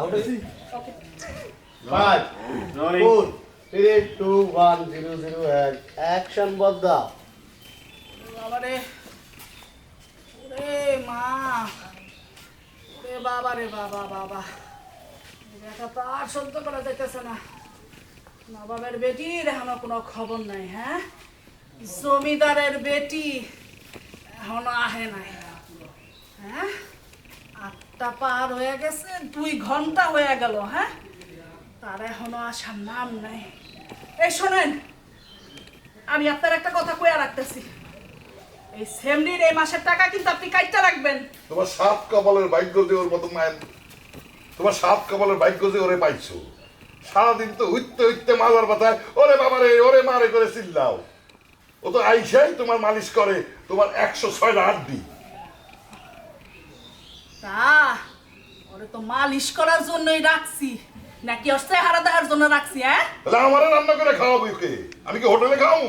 Out হয়েছি okay five Rolling. Four three two one zero zero এক action বদ্দা বাবা রে ওরে মা। ওরে বাবা রে বাবা বাবা। এটা তো আর সহ্য করা যাইতেছে না। নবাবের বেটির এখনও কোনো খবর নাই হ্যাঁ? জমিদারের বেটি এখনও আহে নাই। হ্যাঁ? আটটা পার হয়ে গেছে দুই ঘণ্টা হয়ে গেল হ্যাঁ? তার এখনও আসার নাম নাই। এই শোনেন আমি আপনার একটা কথা কইয়া রাখতেছি। এই সেমনির এই মাসের টাকা কিন্তু আপনি কাইটটা রাখবেন। তোমার সাত কপালের ভাগ্য যে ওর মতো মায়ের তোমার সাত কপালের ভাগ্য যে ওরে পাইছো। সারাদিন তো উঠতে উঠতে মালার পাতায় ওরে বাবারে ওরে মারে করে চিল্লাও। ও তো আইসাই তোমার মালিশ করে তোমার একশো ছয়টা আড্ডি তা ওরে তো মালিশ করার জন্যই রাখছি। নাকি অস্থায় হারা দেওয়ার জন্য রাখছি হ্যাঁ? তাহলে রান্না করে খাওয়াবো ওকে। আমি কি হোটেলে খাও